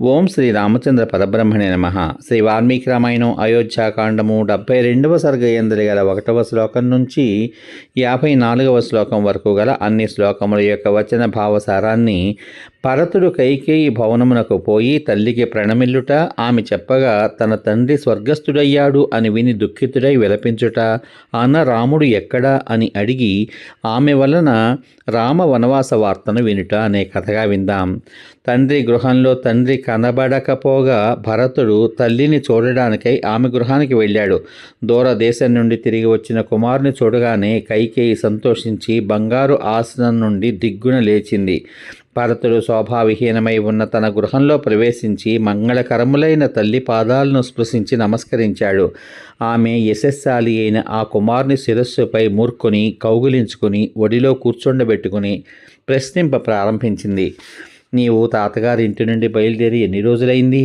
ఓం శ్రీ రామచంద్ర పరబ్రహ్మణే నమ. శ్రీ వాల్మీకి రామాయణం అయోధ్యాకాండము డెబ్బై రెండవ సర్గ ఎందరి గల ఒకటవ శ్లోకం నుంచి యాభై నాలుగవ శ్లోకం వరకు గల అన్ని శ్లోకముల యొక్క వచన భావసారాన్ని భరతుడు కైకేయి భవనమునకు పోయి తల్లికి ప్రణమిల్లుట ఆమె చెప్పగా తన తండ్రి స్వర్గస్థుడయ్యాడు అని విని దుఃఖితుడై విలపించుట అన్న రాముడు ఎక్కడా అని అడిగి ఆమె వలన రామ వనవాస వార్తను వినుట అనే కథగా విందాం. తండ్రి గృహంలో తండ్రి కనబడకపోగా భరతుడు తల్లిని చూడడానికై ఆమె గృహానికి వెళ్ళాడు. దూరదేశం నుండి తిరిగి వచ్చిన కుమారుని చూడగానే కైకేయి సంతోషించి బంగారు ఆసనం నుండి దిగ్గున లేచింది. భరతుడు శోభావిహీనమై ఉన్న తన గృహంలో ప్రవేశించి మంగళకరములైన తల్లి పాదాలను స్పృశించి నమస్కరించాడు. ఆమె యశస్శాలి అయిన ఆ కుమారుని శిరస్సుపై మూర్కొని కౌగులించుకుని ఒడిలో కూర్చుండబెట్టుకుని ప్రశ్నింప ప్రారంభించింది. నీవు తాతగారి ఇంటి నుండి బయలుదేరి ఎన్ని రోజులైంది?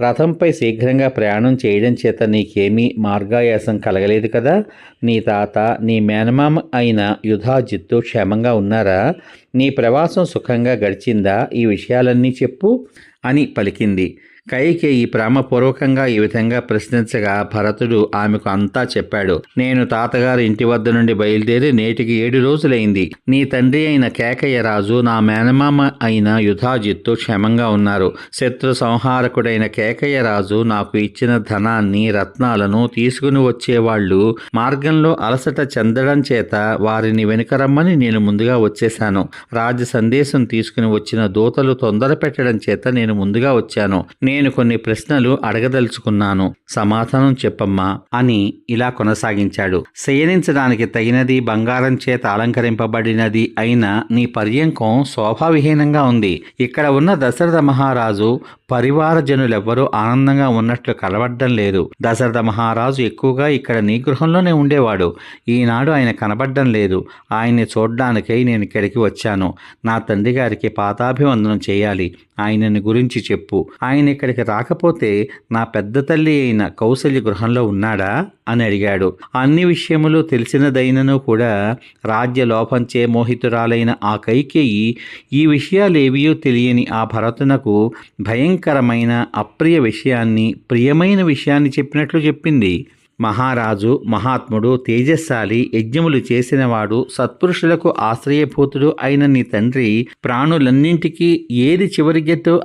రథంపై శీఘ్రంగా ప్రయాణం చేయడం చేత నీకేమీ మార్గాయాసం కలగలేదు కదా? నీ తాత నీ మేనమామ అయిన యుధాజిత్తు క్షేమంగా ఉన్నారా? నీ ప్రవాసం సుఖంగా గడిచిందా? ఈ విషయాలన్నీ చెప్పు అని పలికింది. కైకేయి ప్రేమపూర్వకంగా ఈ విధంగా ప్రశ్నించగా భరతుడు ఆమెకు అంతా చెప్పాడు. నేను తాతగారి ఇంటి వద్ద నుండి బయలుదేరి నేటికి ఏడు రోజులైంది. నీ తండ్రి అయిన కేకయ్య రాజు నా మేనమామ అయిన యుధాజిత్తు క్షేమంగా ఉన్నారు. శత్రు సంహారకుడైన కేకయ్య రాజు నాకు ఇచ్చిన ధనాన్ని రత్నాలను తీసుకుని వచ్చేవాళ్ళు మార్గంలో అలసట చెందడం చేత వారిని వెనుకరమ్మని నేను ముందుగా వచ్చేశాను. రాజ సందేశం తీసుకుని వచ్చిన దూతలు తొందర పెట్టడం చేత నేను ముందుగా వచ్చాను. నేను నేను కొన్ని ప్రశ్నలు అడగదలుచుకున్నాను. సమాధానం చెప్పమ్మా అని ఇలా కొనసాగించాడు. శయనించడానికి తగినది బంగారం చేత అలంకరింపబడినది అయిన నీ పర్యంకం శోభావిహీనంగా ఉంది. ఇక్కడ ఉన్న దశరథ మహారాజు పరివారజనులెవ్వరూ ఆనందంగా ఉన్నట్లు కలవడ్డం లేదు. దశరథ మహారాజు ఎక్కువగా ఇక్కడ నీ గృహంలోనే ఉండేవాడు. ఈనాడు ఆయన కనబడ్డం లేదు. ఆయన్ని చూడ్డానికై నేను ఇక్కడికి వచ్చాను. నా తండ్రి గారికి పాతాభివందనం చేయాలి. ఆయనని గురించి చెప్పు. ఆయన ఇక్కడికి రాకపోతే నా పెద్ద తల్లి అయిన కౌశల్య గృహంలో ఉన్నాడా? అని అడిగాడు. అన్ని విషయములు తెలిసినదైనను కూడా రాజ్య లోపంచే మోహితురాలైన ఆ కైకేయి ఈ విషయాలేవియో తెలియని ఆ భరతునకు భయం భయంకరమైన అప్రియ విషయాన్ని ప్రియమైన విషయాన్ని చెప్పినట్లు చెప్పింది. మహారాజు మహాత్ముడు తేజస్శాలి యజ్ఞములు చేసినవాడు సత్పురుషులకు ఆశ్రయభూతుడు అయిన నీ తండ్రి ప్రాణులన్నింటికీ ఏది చివరి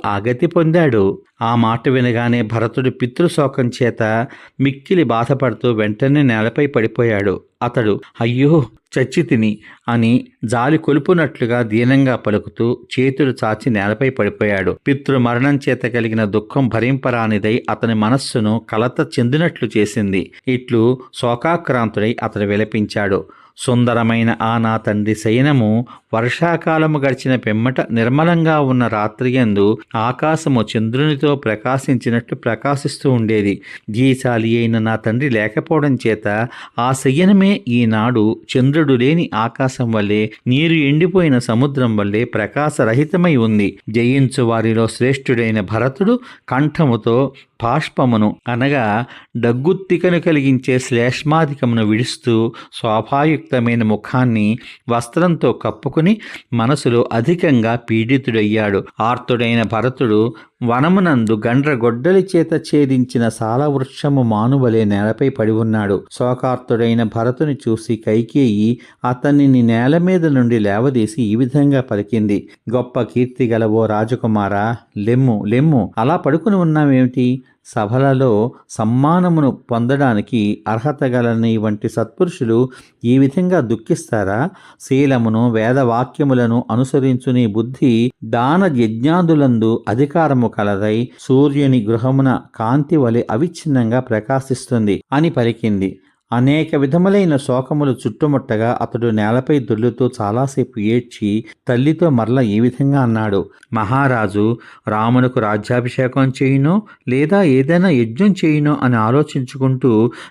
ఆగతి పొందాడు. ఆ మాట వినగానే భరతుడు పితృశోకం చేత మిక్కిలి బాధపడుతూ వెంటనే నేలపై పడిపోయాడు. అతడు అయ్యో చచ్చి తిని అని జాలి కొలుపునట్లుగా దీనంగా పలుకుతూ చేతులు చాచి నేలపై పడిపోయాడు. పితృ మరణం చేత కలిగిన దుఃఖం భరింపరానిదై అతని మనస్సును కలత చెందినట్లు చేసింది. ఇట్లు శోకాక్రాంతుడై అతడు విలపించాడు. సుందరమైన ఆ నా తండ్రి శయనము వర్షాకాలము గడిచిన పెమ్మట నిర్మలంగా ఉన్న రాత్రియందు ఆకాశము చంద్రునితో ప్రకాశించినట్లు ప్రకాశిస్తూ ఉండేది. గీశాలి అయిన నా తండ్రి లేకపోవడం చేత ఆ శయనమే ఈనాడు చంద్రుడు లేని ఆకాశం వల్లే నీరు ఎండిపోయిన సముద్రం వల్లే ప్రకాశరహితమై ఉంది. జయించు వారిలో శ్రేష్ఠుడైన భరతుడు కంఠముతో బాష్పమును అనగా డగ్గుత్తికను కలిగించే శ్లేష్మాధికమును విడుస్తూ స్వాభాయుక్తమైన ముఖాన్ని వస్త్రంతో కప్పుకుని మనసులో అధికంగా పీడితుడయ్యాడు. ఆర్తుడైన భరతుడు వనమునందు గండ్ర గొడ్డలి చేత ఛేదించిన సాలవృక్షము మానువలే నేలపై పడి ఉన్నాడు. శోకార్తుడైన భరతుని చూసి కైకేయి అతనిని నేల మీద నుండి లేవదీసి ఈ విధంగా పలికింది. గొప్ప కీర్తి గలవో రాజకుమారా లెమ్ము లెమ్ము అలా పడుకుని ఉన్నావేమిటి? సభలలో సమ్మానమును పొందడానికి అర్హత గలని వంటి సత్పురుషులు ఈ విధంగా దుఃఖిస్తారా? శీలమును వేదవాక్యములను అనుసరించుని బుద్ధి దాన యజ్ఞాదులందు అధికారము కలదై సూర్యుని గృహమున కాంతి వలె అవిచ్ఛిన్నంగా ప్రకాశిస్తుంది అని పలికింది. అనేక విధములైన శోకములు చుట్టుముట్టగా అతడు నేలపై దొర్లుతూ చాలాసేపు ఏడ్చి తల్లితో మరల ఈ విధంగా అన్నాడు మహారాజు రామునకు రాజ్యాభిషేకం చేయునో లేదా ఏదైనా యజ్ఞం చేయునో అని ఆలోచించుకుంటూ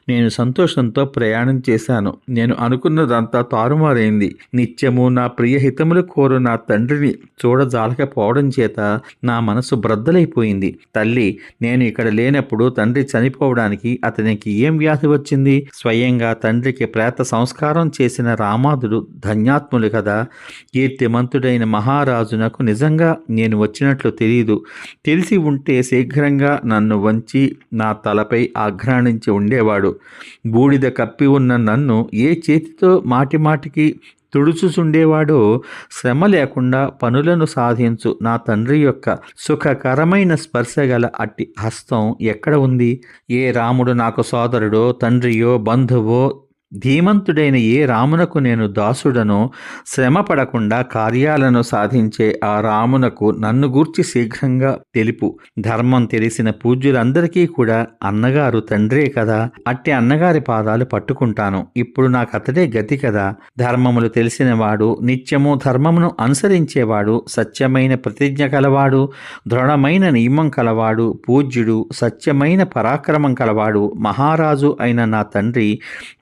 నేను సంతోషంతో ప్రయాణం చేశాను. నేను అనుకున్నదంతా తారుమారైంది. నిత్యము నా ప్రియ హితములు కోరు నా తండ్రిని చూడజాలకపోవడం చేత నా మనసు బ్రద్దలైపోయింది. తల్లి నేను ఇక్కడ లేనప్పుడు తండ్రి చనిపోవడానికి అతనికి ఏం వ్యాధి వచ్చింది? స్వయంగా తండ్రికి ప్రేత సంస్కారం చేసిన రామాదుడు ధన్యాత్ములు కదా. కీర్తిమంతుడైన మహారాజునకు నిజంగా నేను వచ్చినట్లు తెలియదు తెలిసి ఉంటే శీఘ్రంగా నన్ను వంచి నా తలపై ఆఘ్రాణించి ఉండేవాడు. బూడిద కప్పి ఉన్న నన్ను ఏ చేతితో మాటిమాటికి తుడుచుచుండేవాడో శ్రమ లేకుండా పనులను సాధించు నా తండ్రి యొక్క సుఖకరమైన స్పర్శ గల అట్టి హస్తం ఎక్కడ ఉంది? ఏ రాముడు నాకు సోదరుడో తండ్రియో బంధువో ధీమంతుడైన ఏ రామునకు నేను దాసుడనో శ్రమ పడకుండా కార్యాలను సాధించే ఆ రామునకు నన్ను గూర్చి శీఘ్రంగా తెలుపు. ధర్మం తెలిసిన పూజ్యులందరికీ కూడా అన్నగారు తండ్రే కదా అట్టి అన్నగారి పాదాలు పట్టుకుంటాను. ఇప్పుడు నాకు అతడే గతి కదా. ధర్మములు తెలిసినవాడు నిత్యము ధర్మమును అనుసరించేవాడు సత్యమైన ప్రతిజ్ఞ కలవాడు దృఢమైన నియమం కలవాడు పూజ్యుడు సత్యమైన పరాక్రమం కలవాడు మహారాజు అయిన నా తండ్రి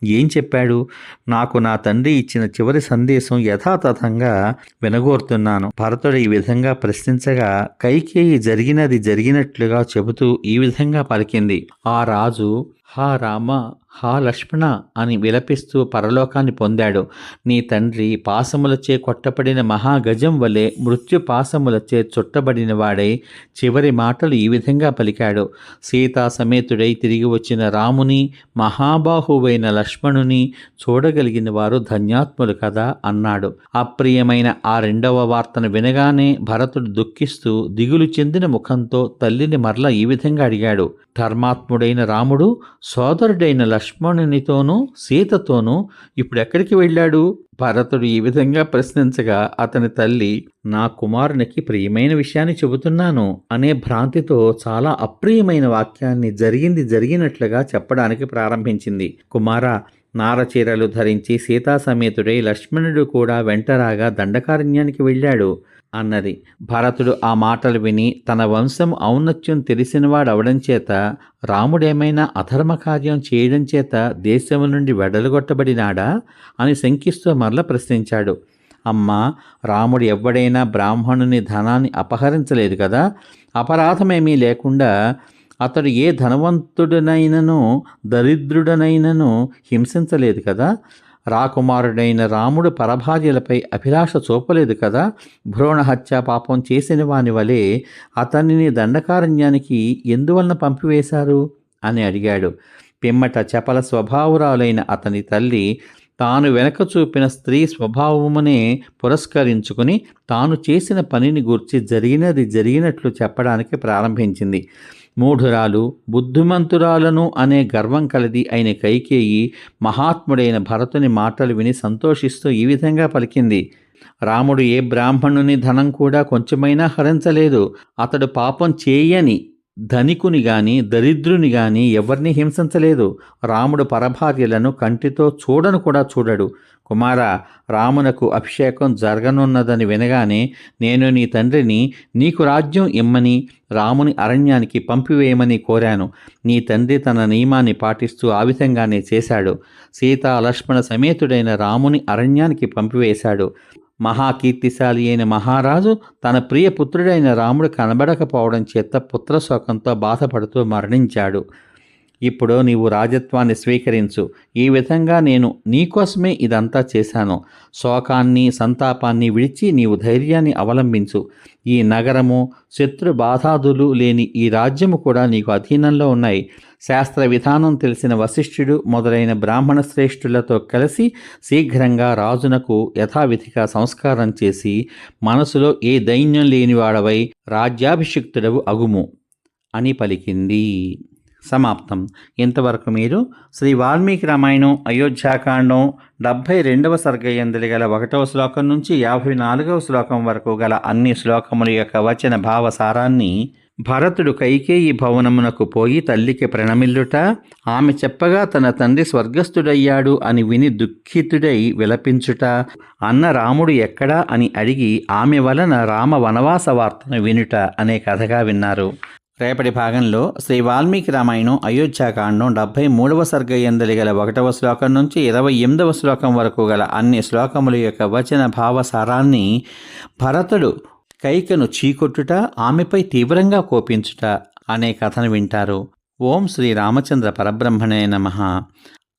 ఏం చెప్పాడు నాకు నా తండ్రి ఇచ్చిన చివరి సందేశం యథాతథంగా వినగోరుతున్నాను. భరతుడు ఈ విధంగా ప్రశ్నించగా కైకేయి జరిగినది జరిగినట్లుగా చెబుతూ ఈ విధంగా పలికింది. ఆ రాజు హా రామ హా లక్ష్మణ అని విలపిస్తూ పరలోకాన్ని పొందాడు. నీ తండ్రి పాసములచే కొట్టబడిన మహాగజం వలె మృత్యు పాసములచే చుట్టబడిన వాడై చివరి మాటలు ఈ విధంగా పలికాడు. సీతా సమేతుడై తిరిగి వచ్చిన రాముని మహాబాహువైన లక్ష్మణుని చూడగలిగిన వారు ధన్యాత్ములు కదా అన్నాడు. అప్రియమైన ఆ రెండవ వార్తను వినగానే భరతుడు దుఃఖిస్తూ దిగులు చెందిన ముఖంతో తల్లిని మరల ఈ విధంగా అడిగాడు. ధర్మాత్ముడైన రాముడు సోదరుడైన లక్ష్మణునితోనూ సీతతోనూ ఇప్పుడు ఎక్కడికి వెళ్ళాడు? భరతుడు ఈ విధంగా ప్రశ్నించగా అతని తల్లి నా కుమారునికి ప్రియమైన విషయాన్ని చెబుతున్నాను అనే భ్రాంతితో చాలా అప్రియమైన వాక్యాన్ని జరిగింది జరిగినట్లుగా చెప్పడానికి ప్రారంభించింది. కుమార నారచీరలు ధరించి సీతా సమేతుడై లక్ష్మణుడు కూడా వెంటరాగా దండకారణ్యానికి వెళ్ళాడు. అన్నది. భరతుడు ఆ మాటలు విని తన వంశం ఔన్నత్యం తెలిసినవాడవడం చేత రాముడేమైనా అధర్మ కార్యం చేయడం చేత దేశం నుండి వెడలుగొట్టబడినాడా అని శంకిస్తూ మరల ప్రశ్నించాడు. అమ్మా రాముడు ఎవ్వడైనా బ్రాహ్మణుని ధనాన్ని అపహరించలేదు కదా? అపరాధమేమీ లేకుండా అతడు ఏ ధనవంతుడనైనను దరిద్రుడనైనను హింసించలేదు కదా? రాకుమారుడైన రాముడు పరభార్యలపై అభిలాష చూపలేదు కదా? భ్రూణ హత్య పాపం చేసిన వాని వలె అతనిని దండకారణ్యానికి ఎందువలన పంపివేశారు? అని అడిగాడు. పిమ్మట చపల స్వభావురాలైన అతని తల్లి తాను వెనక చూపిన స్త్రీ స్వభావమునే పురస్కరించుకుని తాను చేసిన పనిని గూర్చి జరిగినది జరిగినట్లు చెప్పడానికి ప్రారంభించింది. మూఢురాలు బుద్ధిమంతురాలను అనే గర్వం కలది అయిన కైకేయి మహాత్ముడైన భరతుని మాటలు విని సంతోషిస్తూ ఈ విధంగా పలికింది. రాముడు ఏ బ్రాహ్మణుని ధనం కూడా కొంచెమైనా హరించలేదు. అతడు పాపం చేయని ధనికుని గాని దరిద్రుని గాని ఎవరిని హింసించలేదు. రాముడు పరభార్యలను కంటితో చూడను కూడా చూడడు. కుమార రామునకు అభిషేకం జరగనున్నదని వినగానే నేను నీ తండ్రిని నీకు రాజ్యం ఇమ్మని రాముని అరణ్యానికి పంపివేయమని కోరాను. నీ తండ్రి తన నియమాన్ని పాటిస్తూ ఆ విధంగానే చేశాడు. సీతా లక్ష్మణ సమేతుడైన రాముని అరణ్యానికి పంపివేశాడు. మహాకీర్తిశాలి అయిన మహారాజు తన ప్రియ పుత్రుడైన రాముడు కనబడకపోవడం చేత పుత్రశోకంతో బాధపడుతూ మరణించాడు. ఇప్పుడు నీవు రాజత్వాన్ని స్వీకరించు. ఈ విధంగా నేను నీకోసమే ఇదంతా చేశాను. శోకాన్ని సంతాపాన్ని విడిచి నీవు ధైర్యాన్ని అవలంబించు. ఈ నగరము శత్రు బాధాదులు లేని ఈ రాజ్యము కూడా నీకు అధీనంలో ఉన్నాయి. శాస్త్ర విధానం తెలిసిన వశిష్ఠుడు మొదలైన బ్రాహ్మణ శ్రేష్ఠులతో కలిసి శీఘ్రంగా రాజునకు యథావిధిగా సంస్కారం చేసి మనసులో ఏ దైన్యం లేనివాడవై రాజ్యాభిషిక్తుడవు అగుము అని పలికింది. సమాప్తం. ఇంతవరకు మీరు శ్రీ వాల్మీకి రామాయణం అయోధ్యాకాండం డెబ్భై రెండవ సర్గయందులు గల ఒకటవ శ్లోకం నుంచి యాభై నాలుగవ శ్లోకం వరకు గల అన్ని శ్లోకముల యొక్క వచన భావసారాన్ని భరతుడు కైకేయి భవనమునకు పోయి తల్లికి ప్రణమిల్లుట ఆమె చెప్పగా తన తండ్రి స్వర్గస్థుడయ్యాడు అని విని దుఃఖితుడై విలపించుట అన్న రాముడు ఎక్కడా అని అడిగి ఆమె వలన రామ వనవాస వార్తను వినుట అనే కథగా విన్నారు. రేపటి భాగంలో శ్రీ వాల్మీకి రామాయణం అయోధ్యాకాండం డెబ్భై మూడవ సర్గయందలి గల ఒకటవ శ్లోకం నుంచి ఇరవై ఎనిమిదవ శ్లోకం వరకు గల అన్ని శ్లోకముల యొక్క వచన భావసారాన్ని భరతుడు కైకను చీకొట్టుట ఆమెపై తీవ్రంగా కోపించుట అనే కథను వింటారు. ఓం శ్రీ రామచంద్ర పరబ్రహ్మణే నమ.